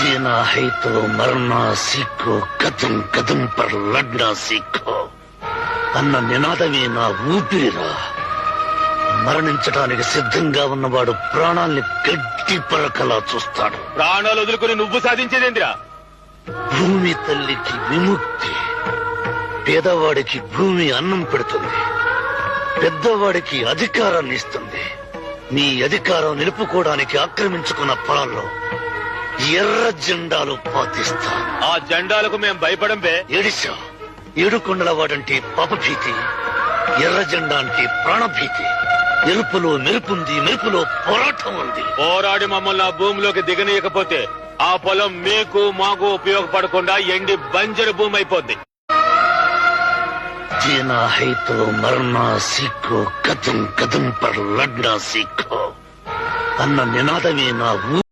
జీనా high తో మరనా సీఖో కదం కదం per లడ్నా సీఖో అన్న నినాదమే నా ఊపిరిరా మరణించడానికి సిద్ధంగా ఉన్నవాడు ప్రాణాల్ని గట్టి పరకలా చూస్తాడు ప్రాణాలు వదులుకుని నువ్వు సాధించేదేంద్రా? భూమి తల్లికి విముక్తి పేదవాడికి భూమి అన్నం పెడుతుంది పెద్దవాడికి అధికారాన్ని ఇస్తుంది. నీ అధికారం నిలుపుకోవడానికి ఆక్రమించుకున్న పొలాల్లో ఎర్ర జెండాలు పాతిస్తా. ఆ జెండాలకు మేం భయపడం బే ఏడిశా? ఏడుకొండల వాడంటే పాపభీతి. ఎర్ర జెండా అంటే ప్రాణభీతి. ఎరుపులో మెరుపుంది మెరుపులో పోరాటం ఉంది. పోరాడి మమ్మల్ని ఆ భూమిలోకి దిగనీయకపోతే ఆ పొలం మీకు మాకు ఉపయోగపడకుండా ఎండి బంజరు భూమి అయిపోద్ది జీనా హై తో మరనా సీఖో కదం కదం పర్ లడ్నా సీఖో అన్న నినాదమే నా